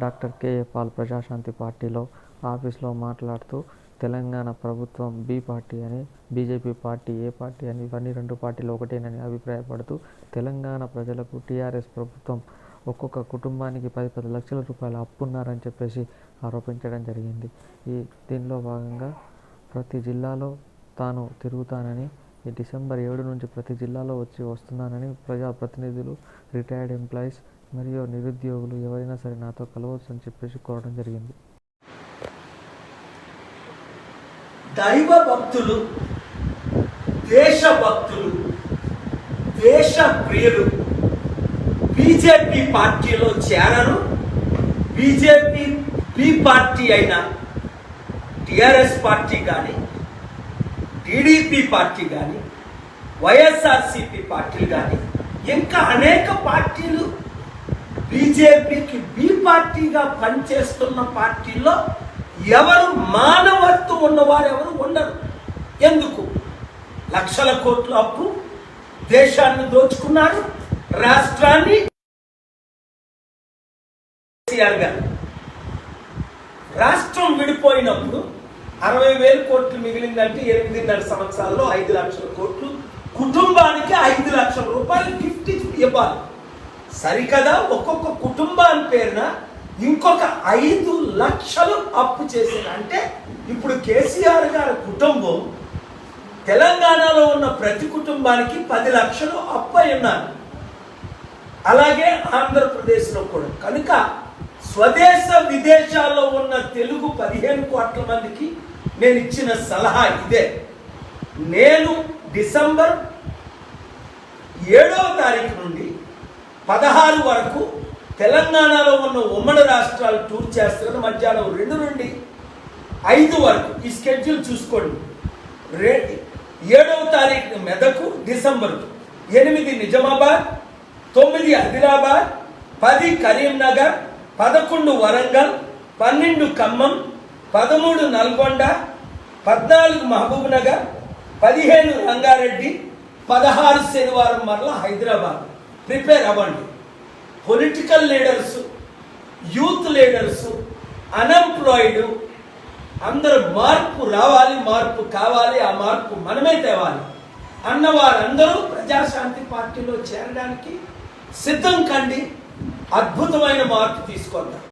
Doctor KA Paul Praja Shanti పార్టీలో ఆఫీస్లో మాట్లాడుతూ తెలంగాణ ప్రభుత్వం బి పార్టీ అని బీజేపీ పార్టీ ఏ పార్టీ అని ఇవన్నీ రెండు పార్టీలు ఒకటేనని అభిప్రాయపడుతూ తెలంగాణ ప్రజలకు టీఆర్ఎస్ ప్రభుత్వం ఒక్కొక్క కుటుంబానికి పది పది లక్షల రూపాయలు అప్పున్నారని చెప్పేసి ఆరోపించడం జరిగింది. ఈ దీనిలో భాగంగా ప్రతి జిల్లాలో తాను తిరుగుతానని డిసెంబర్ ఏడు నుంచి ప్రతి జిల్లాలో వచ్చి వస్తున్నానని ప్రజాప్రతినిధులు రిటైర్డ్ ఎంప్లాయీస్ మరియు నిరుద్యోగులు ఎవరైనా సరే నాతో కలవచ్చు అని చెప్పేసి కోరడం జరిగింది. దైవ భక్తులు దేశ భక్తులు దేశ ప్రియులు బీజేపీ పార్టీలో చేరరు. బీజేపీ బి పార్టీ అయిన టిఆర్ఎస్ పార్టీ కానీ టీడీపీ పార్టీ కానీ వైఎస్ఆర్సిపి పార్టీలు కానీ ఇంకా అనేక పార్టీలు బీజేపీకి బి పార్టీగా పనిచేస్తున్న పార్టీల్లో ఎవరు మానవత్వం ఉన్నవారు ఎవరు ఉండరు. ఎందుకు? లక్షల కోట్ల అప్పు దేశాన్ని దోచుకున్నారు రాష్ట్రాన్ని కేసీఆర్ గారు. రాష్ట్రం విడిపోయినప్పుడు అరవై వేల కోట్లు మిగిలిందంటే ఎనిమిదిన్నర సంవత్సరాల్లో ఐదు లక్షల కోట్లు. కుటుంబానికి ఐదు లక్షల రూపాయలు గిఫ్ట్ ఇవ్వాలి. సరికదా? ఒక్కొక్క కుటుంబాన్ని పేరున ఇంకొక ఐదు లక్షలు అప్పు చేసిన అంటే ఇప్పుడు కేసీఆర్ గారి కుటుంబం తెలంగాణలో ఉన్న ప్రతి కుటుంబానికి పది లక్షలు అప్పు అయి ఉన్నారు. అలాగే ఆంధ్రప్రదేశ్లో కూడా. కనుక స్వదేశ విదేశాల్లో ఉన్న తెలుగు పదిహేను కోట్ల మందికి నేను ఇచ్చిన సలహా ఇదే. నేను డిసెంబర్ ఏడవ తారీఖు నుండి పదహారు వరకు తెలంగాణలో ఉన్న ఉమ్మడి రాష్ట్రాలు టూర్ చేస్తున్నాను మధ్యాహ్నం రెండు నుండి ఐదు వరకు ఈ స్కెడ్యూల్ చూసుకోండి. రే ఏడవ తారీఖు మెదకు డిసెంబర్ ఎనిమిది నిజామాబాద్ తొమ్మిది ఆదిలాబాద్ పది కరీంనగర్ పదకొండు వరంగల్ పన్నెండు ఖమ్మం పదమూడు నల్గొండ పద్నాలుగు మహబూబ్ నగర్ పదిహేను రంగారెడ్డి పదహారు శనివారం మరల హైదరాబాద్. ప్రిపేర్ అవ్వండి. Political leaders youth leaders unemployed అందరూ మార్పు రావాలి మార్పు కావాలి ఆ మార్పు మనమే తేవాలి. అన్న వారందరూ ప్రజాశాంతి పార్టీలో చేరడానికి సిద్ధం కండి. అద్భుతమైన మార్పు తీసుకొద్దాం